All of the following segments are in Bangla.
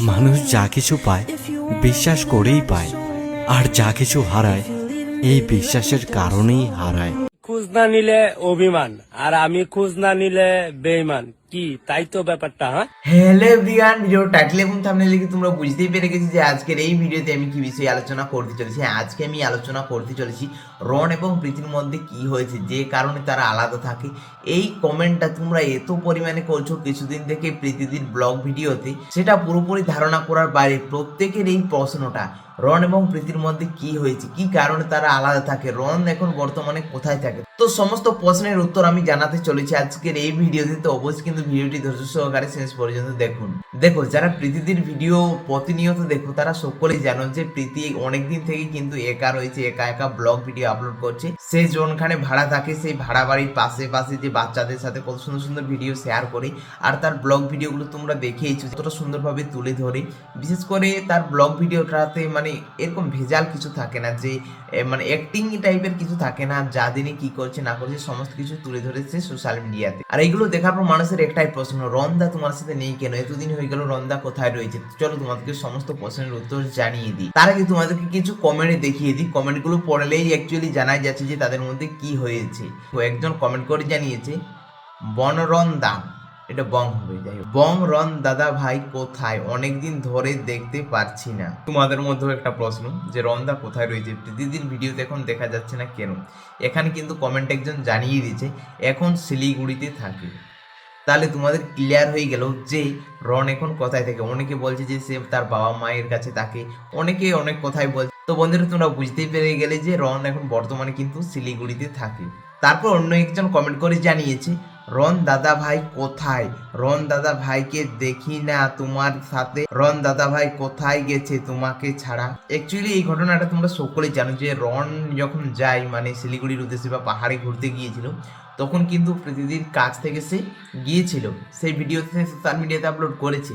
মানুষ যা কিছু পায়, বিশ্বাস করেই পায়, আর যা কিছু হারায়, এই বিশ্বাসের কারণেই হারায়। খোঁজ না নিলে অভিমান, আর আমি খোঁজ না নিলে বেইমান কি? তাই তো ব্যাপারটা হ্যাঁ? হ্যালো এভরিওয়ান ভিডিও টাইটেল এবং থাম্বনেল লিখে তোমরা বুঝতেই পেরে গেছি যে আজকের এই ভিডিওতে আমি কি বিষয়ে আলোচনা করতে চলেছি? হ্যাঁ, আজকে আমি আলোচনা করতে চলেছি রন এবং প্রীতির মধ্যে কি হয়েছে যে কারণে তারা আলাদা থাকে। এই কমেন্টটা তোমরা এত পরিমাণে করছ কিছুদিন থেকে প্রীতিদির ব্লগ ভিডিওতে সেটা পুরোপুরি ধারণা করার বাইরে প্রত্যেকের এই প্রশ্নটা রন এবং প্রীতির মধ্যে কি হয়েছে কি কারণে তারা আলাদা থাকে রন এখন বর্তমানে কোথায় থাকে? তো সমস্ত প্রশ্নের উত্তর আমি জানাতে চলেছি আজকের এই ভিডিওতে। তো অবশ্যই কিন্তু ভিডিওটি ধৈর্য সহকারে শেষ পর্যন্ত দেখুন। দেখো, যারা প্রীতিদির ভিডিও প্রতিনিয়ত দেখো, তারা সকলেই জানো যে প্রীতি অনেকদিন থেকে কিন্তু একা রয়েছে, একা একা ব্লগ ভিডিও আপলোড করছে। সে জোনখানে ভাড়া থাকে, সেই ভাড়া বাড়ির পাশে পাশে যে বাচ্চাদের সাথে কত সুন্দর সুন্দর ভিডিও শেয়ার করে, আর তার ব্লগ ভিডিওগুলো তোমরা দেখেইছো কতটা সুন্দরভাবে তুলে ধরে। বিশেষ করে তার ব্লগ ভিডিওটাতে মানে এরকম ভেজাল কিছু থাকে না যে মানে অ্যাক্টিং টাইপের কিছু থাকে না, যা দিনে কি করছে না করছে সমস্ত কিছু তুলে ধরেছে সোশ্যাল মিডিয়াতে আর এইগুলো দেখার পর মানুষের একটাই প্রশ্ন রন্দা তোমার সাথে নেই কেন? এতদিন হয়ে গেল রন্দা কোথায় রয়েছে? চলো তোমাদেরকে সমস্ত প্রশ্নের উত্তর জানিয়ে দিই। তার আগে তোমাদেরকে কিছু কমেন্ট দেখিয়ে দিই। কমেন্টগুলো পড়লেই অ্যাকচুয়ালি জানাই যাচ্ছে যে তাদের মধ্যে কি হয়েছে। তো একজন কমেন্ট করে জানিয়েছে বনরন্দা এটা বং হবে, যাই বং রন, দাদা ভাই কোথায়? অনেকদিন ধরে দেখতে পারছি না। তোমাদের মধ্যেও একটা প্রশ্ন, যে রন্দা কোথায় রয়েছে? প্রতিদিন ভিডিওতে এখন দেখা যাচ্ছে না কেন? এখানে কিন্তু কমেন্ট একজন জানিয়ে দিয়েছে, এখন শিলিগুড়িতে থাকে। তাহলে তোমাদের ক্লিয়ার হয়ে গেল যে রন এখন কোথায় থাকে। অনেকে বলছে যে সে তার বাবা মায়ের কাছে থাকে, অনেকে অনেক কথাই বলছে তো বন্ধুরা, তোমরা বুঝতেই পেরে গেলে যে রন এখন বর্তমানে কিন্তু শিলিগুড়িতে থাকে। তারপর অন্য একজন কমেন্ট করে জানিয়েছে রন দাদা ভাই কোথায়? রন দাদা ভাইকে দেখি না তোমার সাথে। রন দাদা ভাই কোথায় গেছে তোমাকে ছাড়া? অ্যাকচুয়ালি এই ঘটনাটা তোমরা সকলেই জানো যে রন যখন যায় মানে শিলিগুড়ির উদ্দেশ্যে বা পাহাড়ে ঘুরতে গিয়েছিল, তখন কিন্তু প্রতিদিন কাছ থেকে সে গিয়েছিল। সেই ভিডিওতে সোশ্যাল মিডিয়াতে আপলোড করেছে।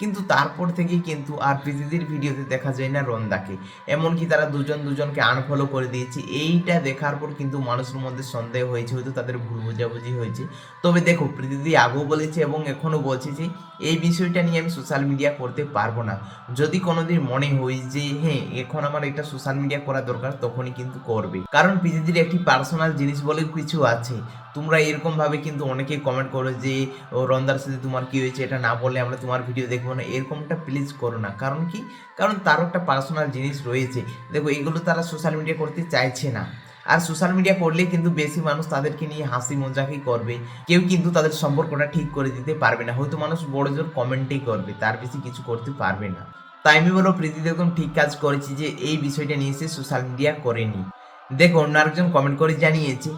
কিন্তু তারপর থেকে কিন্তু আর প্রীতিদির ভিডিওতে দেখা যায় না রন্দাকে। এমনকি তারা দুজন দুজনকে আনফলো করে দিয়েছে। এইটা দেখার পর কিন্তু মানুষের মধ্যে সন্দেহ হয়েছে, হয়তো তাদের ভুল বোঝাবুঝি হয়েছে। তবে দেখো, প্রীতিদি আগেও বলেছে এবং এখনও বলছে যে, এই বিষয়টা নিয়ে আমি সোশ্যাল মিডিয়া করতে পারব না। যদি কোনোদিন মনে হয় যে হ্যাঁ এখন আমার এটা সোশ্যাল মিডিয়া করা দরকার, তখনই কিন্তু করবে। কারণ প্রীতিদির একটি পার্সোনাল জিনিস বলে কিছু আছে। তোমরা এরকমভাবে কিন্তু অনেকেই কমেন্ট করো যে রন্দার সাথে তোমার কি হয়েছে? এটা না বললে আমরা তোমার ভিডিও দেখব না এরকমটা প্লিজ করো না। কারণ কি? কারণ তারও একটা পার্সোনাল জিনিস রয়েছে। দেখো, এগুলো তারা সোশ্যাল মিডিয়া করতে চাইছে না। আর সোশ্যাল মিডিয়া করলে কিন্তু বেশি মানুষ তাদেরকে নিয়ে হাসি মজাকই করবে। কেউ কিন্তু তাদের সম্পর্কটা ঠিক করে দিতে পারবে না। হয়তো মানুষ বড় জোর কমেন্টই করবে। তার বেশি কিছু করতে পারবে না। তাই আমি বলো প্রীতি একদম ঠিক কাজ করেছি যে, এই বিষয়টা নিয়ে এসে সোশ্যাল মিডিয়া করেনি দেখো, অন্য আরেকজন কমেন্ট করে জানিয়েছে,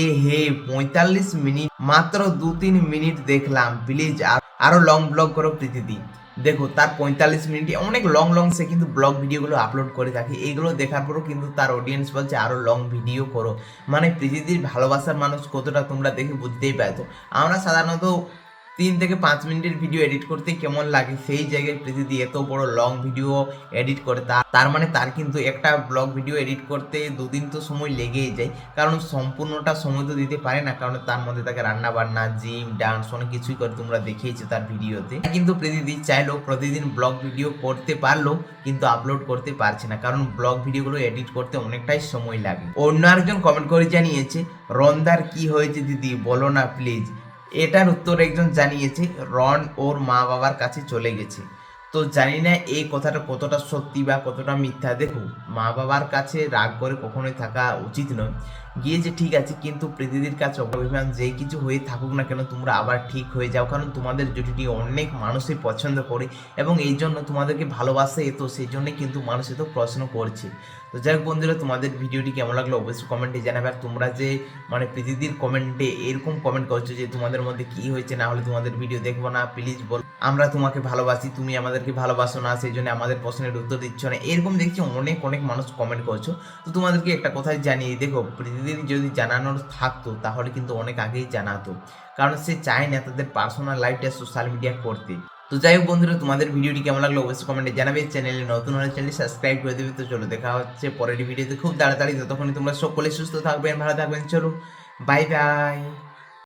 এ হে, পঁয়তাল্লিশ মিনিট, মাত্র দু তিন মিনিট দেখলাম প্লিজ আরও লং ব্লগ করো প্রীতিদি দেখো, তার পঁয়তাল্লিশ মিনিটে অনেক লং লং সে কিন্তু ব্লগ ভিডিওগুলো আপলোড করে থাকে। এগুলো দেখার পরও কিন্তু তার অডিয়েন্স বলছে আরও লং ভিডিও করো। মানে প্রীতিদির ভালোবাসার মানুষ কতটা তোমরা দেখে বুঝতেই পারতো আমরা সাধারণত তিন থেকে পাঁচ মিনিটের ভিডিও এডিট করতে কেমন লাগে সেই জায়গায় প্রীতিদি এত বড় লং ভিডিও এডিট করে তার তার মানে তার কিন্তু একটা ব্লগ ভিডিও এডিট করতে দুদিন তো সময় লেগেই যায়। কারণ সম্পূর্ণটা সময় তো দিতে পারে না, কারণ তার মধ্যে তাকে রান্না বান্না জিম ডান্স অনেক কিছুই করে, তোমরা দেখিয়েছো তার ভিডিওতে কিন্তু প্রতিদিন চাইলেও প্রতিদিন ব্লগ ভিডিও করতে পারল কিন্তু আপলোড করতে পারছে না, কারণ ব্লগ ভিডিওগুলো এডিট করতে অনেকটাই সময় লাগে। অন্য আরেকজন কমেন্ট করে জানিয়েছে, রন্দার কি হয়েছে দিদি? বলো না প্লিজ এটার উত্তর একজন জানিয়েছে, রন ওর মা বাবার কাছে চলে গেছে। তো জানি না এই কথাটা কতটা সত্যি বা কতটা মিথ্যা। দেখুন, মা বাবার কাছে রাগ করে কখনোই থাকা উচিত নয়। গিয়েছে ঠিক আছে, কিন্তু প্রীতিদির কাছে অভিমান যে কিছু হয়ে থাকুক না কেন, তোমরা আবার ঠিক হয়ে যাও। কারণ তোমাদের জুটিটি অনেক মানুষই পছন্দ করে এবং এই জন্য তোমাদেরকে ভালোবাসে তো, সেই জন্যই কিন্তু মানুষ এত প্রশ্ন করছে। তো যাই হোক বন্ধুরা, তোমাদের ভিডিওটি কেমন লাগল অবশ্যই কমেন্টে জানাবে। আর তোমরা যে মানে প্রীতিদির কমেন্টে এরকম কমেন্ট করছ যে, তোমাদের মধ্যে কি হয়েছে, না হলে তোমাদের ভিডিও দেখব না প্লিজ বল। আমরা তোমাকে ভালোবাসি, তুমি আমাদেরকে ভালোবাসো না, সেই জন্য আমাদের প্রশ্নের উত্তর দিচ্ছ না। এরকম দেখছি অনেক অনেক মানুষ কমেন্ট করছ। তো তোমাদেরকে একটা কথাই জানিয়ে দেখো, প্রীতিদির যদি জানানোর থাকতো, তাহলে কিন্তু অনেক আগেই জানাতো। কারণ সে চায় না তাদের পার্সোনাল লাইফটা সোশ্যাল মিডিয়া করতে। তো যাই হোক বন্ধুরা, তোমাদের ভিডিওটি কেমন লাগল অবশ্যই কমেন্টে জানাবে। চ্যানেলে নতুন হলে চ্যানেল সাবস্ক্রাইব করে দেবে। তো চলো, দেখা হচ্ছে পরের ভিডিওতে। খুব তাড়াতাড়ি, ততক্ষণে তোমরা সকলে সুস্থ থাকবেন, ভালো থাকবেন। চলো বাই বাই